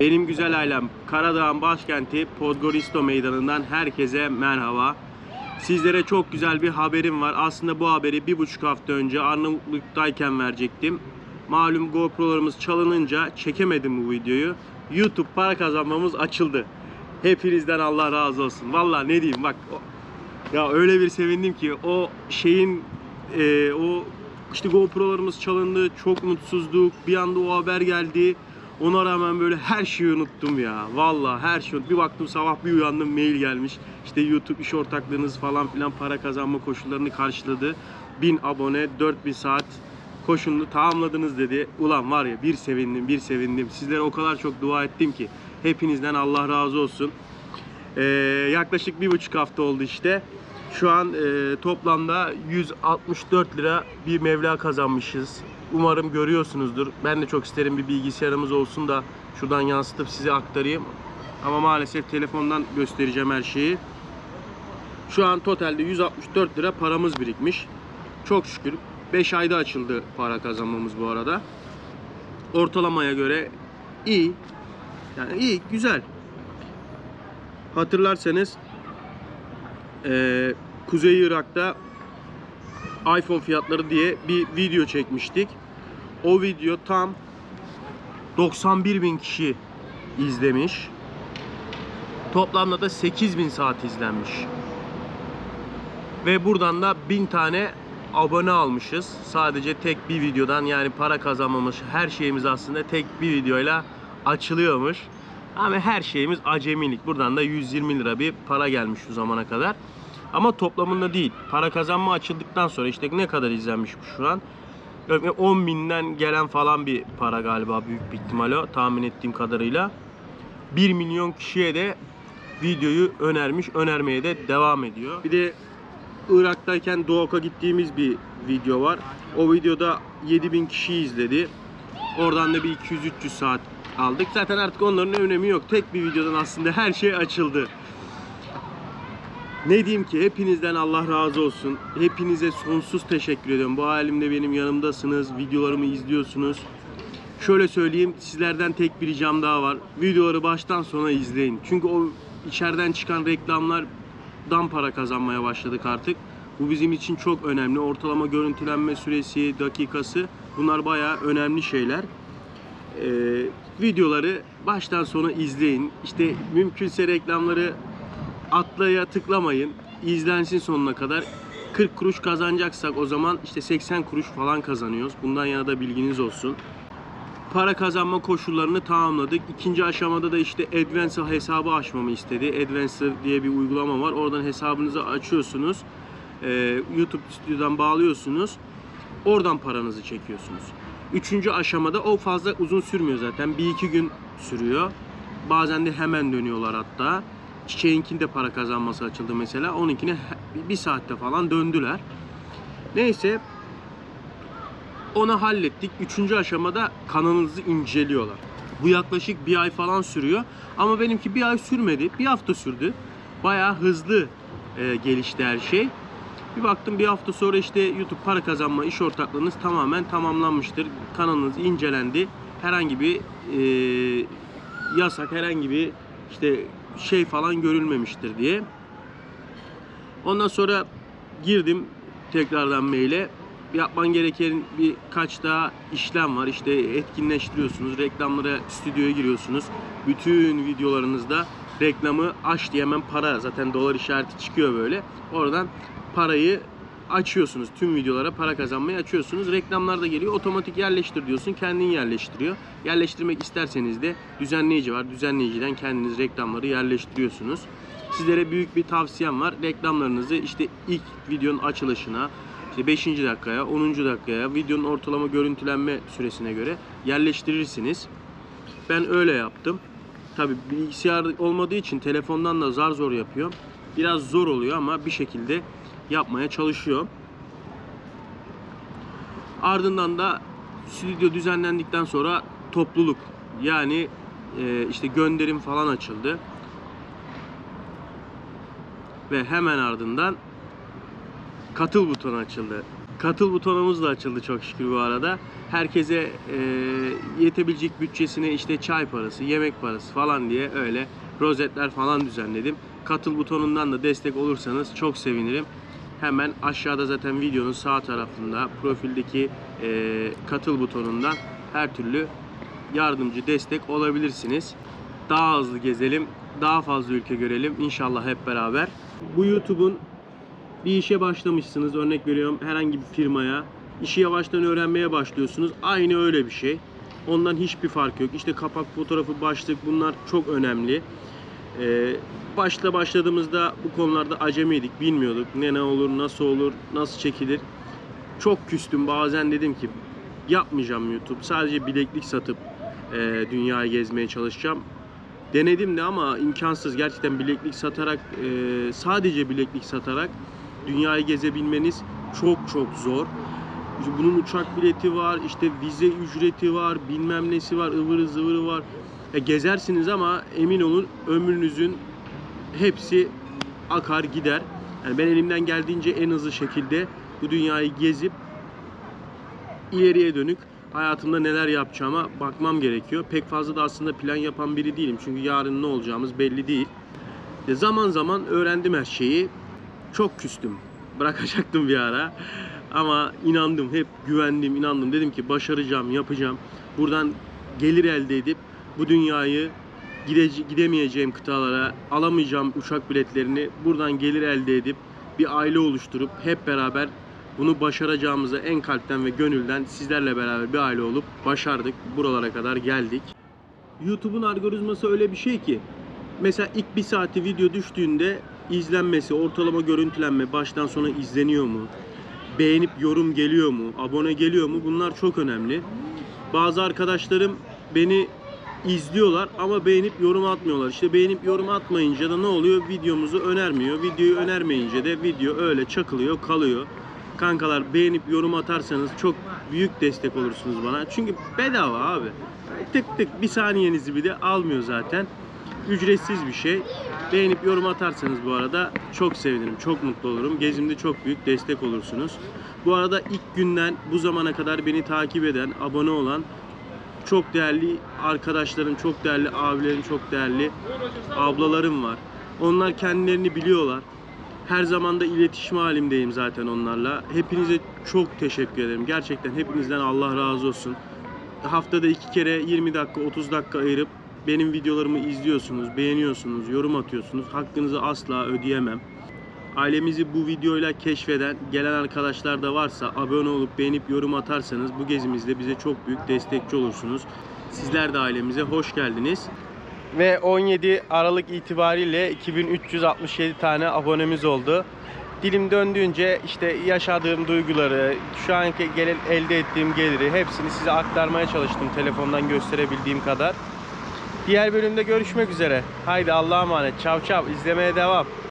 Benim güzel ailem Karadağ'ın başkenti Podgoristo Meydanı'ndan herkese merhaba. Sizlere çok güzel bir haberim var. Aslında bu haberi bir buçuk hafta önce Arnavutluk'tayken verecektim. Malum GoPro'larımız çalınınca çekemedim bu videoyu. YouTube para kazanmamız açıldı. Hepinizden Allah razı olsun. Vallahi ne diyeyim bak. Ya öyle bir sevindim ki o şeyin e, o işte GoPro'larımız çalındı. Çok mutsuzduk. Bir anda o haber geldi. Ona rağmen böyle her şeyi unuttum ya. Vallahi her şeyi Bir baktım sabah bir uyandım mail gelmiş. İşte YouTube iş ortaklığınız falan filan para kazanma koşullarını karşıladı. 1000 abone, 4000 saat koşulunu tamamladınız dedi. Ulan var ya bir sevindim, bir sevindim. Sizlere o kadar çok dua ettim ki. Hepinizden Allah razı olsun. Ee, yaklaşık bir buçuk hafta oldu işte. Şu an e, toplamda 164 lira bir mevla kazanmışız. Umarım görüyorsunuzdur. Ben de çok isterim bir bilgisayarımız olsun da şuradan yansıtıp size aktarayım. Ama maalesef telefondan göstereceğim her şeyi. Şu an totalde 164 lira paramız birikmiş. Çok şükür 5 ayda açıldı para kazanmamız bu arada. Ortalamaya göre iyi. Yani iyi, güzel. Hatırlarsanız eee, Kuzey Irak'ta iPhone fiyatları diye bir video çekmiştik. O video tam 91 bin kişi izlemiş. Toplamda da 8 bin saat izlenmiş. Ve buradan da 1000 tane abone almışız. Sadece tek bir videodan yani para kazanmamış her şeyimiz aslında tek bir videoyla açılıyormuş. Ama her şeyimiz acemilik. Buradan da 120 lira bir para gelmiş şu zamana kadar. Ama toplamında değil. Para kazanma açıldıktan sonra işte ne kadar izlenmiş bu şu an? Örneğin 10 binden gelen falan bir para galiba büyük bir ihtimal tahmin ettiğim kadarıyla. 1 milyon kişiye de videoyu önermiş, önermeye de devam ediyor. Bir de Irak'tayken Doğuk'a gittiğimiz bir video var. O videoda 7000 kişi izledi. Oradan da bir 200-300 saat aldık. Zaten artık onların önemi yok. Tek bir videodan aslında her şey açıldı. Ne diyeyim ki hepinizden Allah razı olsun. Hepinize sonsuz teşekkür ediyorum. Bu halimde benim yanımdasınız. Videolarımı izliyorsunuz. Şöyle söyleyeyim sizlerden tek bir ricam daha var. Videoları baştan sona izleyin. Çünkü o içeriden çıkan reklamlardan para kazanmaya başladık artık. Bu bizim için çok önemli. Ortalama görüntülenme süresi, dakikası bunlar bayağı önemli şeyler. Ee, videoları baştan sona izleyin. İşte mümkünse reklamları atlaya tıklamayın. İzlensin sonuna kadar. 40 kuruş kazanacaksak o zaman işte 80 kuruş falan kazanıyoruz. Bundan yana da bilginiz olsun. Para kazanma koşullarını tamamladık. İkinci aşamada da işte Advancer hesabı açmamı istedi. Advancer diye bir uygulama var. Oradan hesabınızı açıyorsunuz. Ee, YouTube stüdyodan bağlıyorsunuz. Oradan paranızı çekiyorsunuz. Üçüncü aşamada o fazla uzun sürmüyor zaten. Bir iki gün sürüyor. Bazen de hemen dönüyorlar hatta. Çiçeğinkinde para kazanması açıldı mesela. Onunkine bir saatte falan döndüler. Neyse onu hallettik. Üçüncü aşamada kanalınızı inceliyorlar. Bu yaklaşık bir ay falan sürüyor. Ama benimki bir ay sürmedi. Bir hafta sürdü. Bayağı hızlı e, gelişti her şey. Bir baktım bir hafta sonra işte YouTube para kazanma iş ortaklığınız tamamen tamamlanmıştır. Kanalınız incelendi. Herhangi bir e, yasak, herhangi bir işte şey falan görülmemiştir diye. Ondan sonra girdim tekrardan maile. Yapman gereken birkaç daha işlem var. İşte etkinleştiriyorsunuz. Reklamlara stüdyoya giriyorsunuz. Bütün videolarınızda reklamı aç diye hemen para zaten dolar işareti çıkıyor böyle. Oradan parayı açıyorsunuz. Tüm videolara para kazanmayı açıyorsunuz. Reklamlar da geliyor. Otomatik yerleştir diyorsun. Kendin yerleştiriyor. Yerleştirmek isterseniz de düzenleyici var. Düzenleyiciden kendiniz reklamları yerleştiriyorsunuz. Sizlere büyük bir tavsiyem var. Reklamlarınızı işte ilk videonun açılışına, işte 5. dakikaya, 10. dakikaya, videonun ortalama görüntülenme süresine göre yerleştirirsiniz. Ben öyle yaptım. Tabi bilgisayar olmadığı için telefondan da zar zor yapıyor. Biraz zor oluyor ama bir şekilde yapmaya çalışıyor. Ardından da stüdyo düzenlendikten sonra topluluk yani e, işte gönderim falan açıldı. Ve hemen ardından katıl butonu açıldı. Katıl butonumuz da açıldı çok şükür bu arada. Herkese e, yetebilecek bütçesine işte çay parası, yemek parası falan diye öyle rozetler falan düzenledim. Katıl butonundan da destek olursanız çok sevinirim. Hemen aşağıda zaten videonun sağ tarafında profildeki e, katıl butonundan her türlü yardımcı destek olabilirsiniz. Daha hızlı gezelim, daha fazla ülke görelim. İnşallah hep beraber. Bu YouTube'un bir işe başlamışsınız. Örnek veriyorum herhangi bir firmaya işi yavaştan öğrenmeye başlıyorsunuz. Aynı öyle bir şey. Ondan hiçbir fark yok. İşte kapak fotoğrafı başlık bunlar çok önemli ee, başta başladığımızda bu konularda acemiydik bilmiyorduk. Ne ne olur nasıl olur nasıl çekilir? Çok küstüm. Bazen dedim ki yapmayacağım YouTube. Sadece bileklik satıp e, dünyayı gezmeye çalışacağım. Denedim de ama imkansız. Gerçekten bileklik satarak e, sadece bileklik satarak dünyayı gezebilmeniz çok çok zor. Bunun uçak bileti var, işte vize ücreti var, bilmem nesi var, ıvırı zıvırı var. E, gezersiniz ama emin olun ömrünüzün hepsi akar gider. Yani ben elimden geldiğince en hızlı şekilde bu dünyayı gezip ileriye dönük hayatımda neler yapacağıma bakmam gerekiyor. Pek fazla da aslında plan yapan biri değilim. Çünkü yarın ne olacağımız belli değil. E, zaman zaman öğrendim her şeyi. Çok küstüm. Bırakacaktım bir ara. Ama inandım, hep güvendim, inandım. Dedim ki başaracağım, yapacağım. Buradan gelir elde edip bu dünyayı gidece- gidemeyeceğim kıtalara alamayacağım uçak biletlerini buradan gelir elde edip bir aile oluşturup hep beraber bunu başaracağımıza en kalpten ve gönülden sizlerle beraber bir aile olup başardık. Buralara kadar geldik. YouTube'un algoritması öyle bir şey ki mesela ilk bir saati video düştüğünde izlenmesi, ortalama görüntülenme baştan sona izleniyor mu? Beğenip yorum geliyor mu? Abone geliyor mu? Bunlar çok önemli. Bazı arkadaşlarım beni izliyorlar ama beğenip yorum atmıyorlar. İşte beğenip yorum atmayınca da ne oluyor? Videomuzu önermiyor. Videoyu önermeyince de video öyle çakılıyor, kalıyor. Kankalar beğenip yorum atarsanız çok büyük destek olursunuz bana. Çünkü bedava abi. Tık tık bir saniyenizi bile almıyor zaten. Ücretsiz bir şey. Beğenip yorum atarsanız bu arada çok sevinirim, çok mutlu olurum. Gezimde çok büyük destek olursunuz. Bu arada ilk günden bu zamana kadar beni takip eden, abone olan çok değerli arkadaşlarım, çok değerli abilerim, çok değerli ablalarım var. Onlar kendilerini biliyorlar. Her zaman da iletişim halimdeyim zaten onlarla. Hepinize çok teşekkür ederim. Gerçekten hepinizden Allah razı olsun. Haftada iki kere 20 dakika, 30 dakika ayırıp benim videolarımı izliyorsunuz, beğeniyorsunuz, yorum atıyorsunuz. Hakkınızı asla ödeyemem. Ailemizi bu videoyla keşfeden gelen arkadaşlar da varsa abone olup beğenip yorum atarsanız bu gezimizde bize çok büyük destekçi olursunuz. Sizler de ailemize hoş geldiniz. Ve 17 Aralık itibariyle 2367 tane abonemiz oldu. Dilim döndüğünce işte yaşadığım duyguları, şu anki gelen elde ettiğim geliri hepsini size aktarmaya çalıştım telefondan gösterebildiğim kadar. Diğer bölümde görüşmek üzere. Haydi Allah'a emanet. Çav çav. İzlemeye devam.